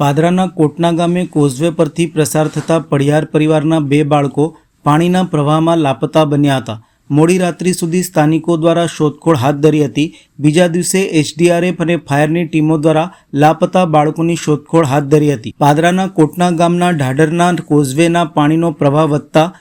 પાદરાના કોટના ગામે કોઝવે પરથી પ્રસાર થતા પડિયાર પરિવારના બે બાળકો પાણીના પ્રવાહમાં લાપતા બન્યા હતા. મોડી રાત્રિ સુધી સ્થાનિકો દ્વારા શોધખોળ હાથ ધરી હતી. બીજા દિવસે એચડીઆરએફ અને ફાયરની ટીમો દ્વારા લાપતા બાળકોની શોધખોળ હાથ ધરી હતી. પાદરાના કોટના ગામના ઢાઢરના કોઝવેના પાણીનો પ્રવાહ વધતા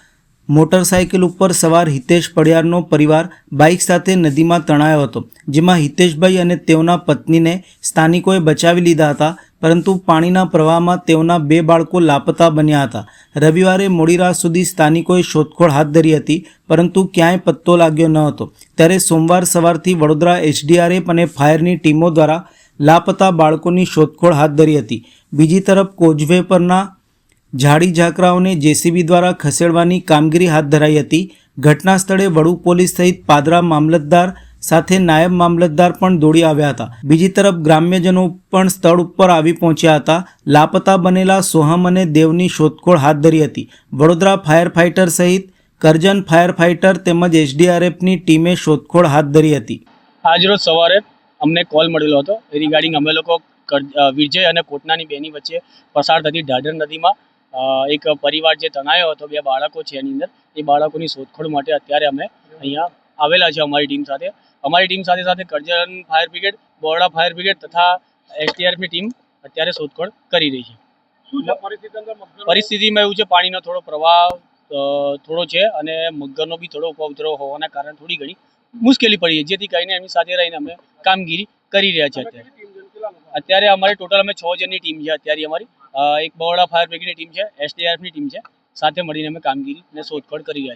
મોટરસાયકલ ઉપર સવાર હિતેશ પડિયારનો પરિવાર બાઇક સાથે નદીમાં તણાયો હતો, જેમાં હિતેશભાઈ અને તેઓના પત્નીને સ્થાનિકોએ બચાવી લીધા હતા. પરંતુ પાણીના પ્રવાહમાં તેઓના બે બાળકો લાપતા બન્યા હતા. રવિવારે મોડી રાત સુધી સ્થાનિકોએ શોધખોળ હાથ ધરી હતી, પરંતુ ક્યાંય પત્તો લાગ્યો ન હતો. ત્યારે સોમવાર સવારથી વડોદરા એચડીઆરએફ અને ફાયરની ટીમો દ્વારા લાપતા બાળકોની શોધખોળ હાથ ધરી હતી. બીજી તરફ કોઝવે પરના ઝાડી ઝાકરાઓને જેસીબી દ્વારા ખસેડવાની કામગીરી હાથ ધરાઈ હતી. ઘટના સ્થળે વડુ પોલીસ સહિત પાદરા મામલતદાર સાથે નાયબ મામલતદાર પણ દોડી આવ્યા હતા. બીજી તરફ ગ્રામ્યજનો પણ સ્થળ ઉપર આવી પહોંચ્યા હતા. લાપતા બનેલા સોહમ અને દેવની શોધખોળ હાથ ધરી હતી. વડોદરા ફાયર ફાઇટર સહિત કરજન ફાયર ફાઇટર તેમજ એસડીઆરએફની ટીમે શોધખોળ હાથ ધરી હતી. આજરોજ સવારે અમને કોલ મળેલો હતો. રિગાર્ડિંગ અમે લોકો વિજય અને કોટનાની બેની વચ્ચે પસાર થતી ઢાઢર નદીમાં એક પરિવાર જે તણાયો હતો, બે બાળકો છે એની અંદર, એ બાળકોની શોધખોળ માટે અત્યારે અમે અહીંયા આવેલા છે અમારી ટીમ સાથે. અમારી ટીમ સાથે સાથે Karjan fire brigade Borda fire brigade તથા એસટીઆરએફની ટીમ અત્યારે શોધખોળ કરી રહી છે. પરિસ્થિતિમાં એવું છે પાણીનો થોડો પ્રવાહ થોડો છે અને મગરનો બી થોડો ઉપદ્રવ હોવાના કારણે થોડી ઘણી મુશ્કેલી પડી છે. જેથી કરીને એમની સાથે રહીને અમે કામગીરી કરી રહ્યા છે અત્યારે. અત્યારે અમારી ટોટલ અમે છ જણની ટીમ છે અત્યારે અમારી. એક બરોડા ફાયર બ્રિગેડની ટીમ છે એસડીઆરએફની ટીમ છે. સાથે મળીને અમે કામગીરી અને શોધખોળ કરી રહ્યા છીએ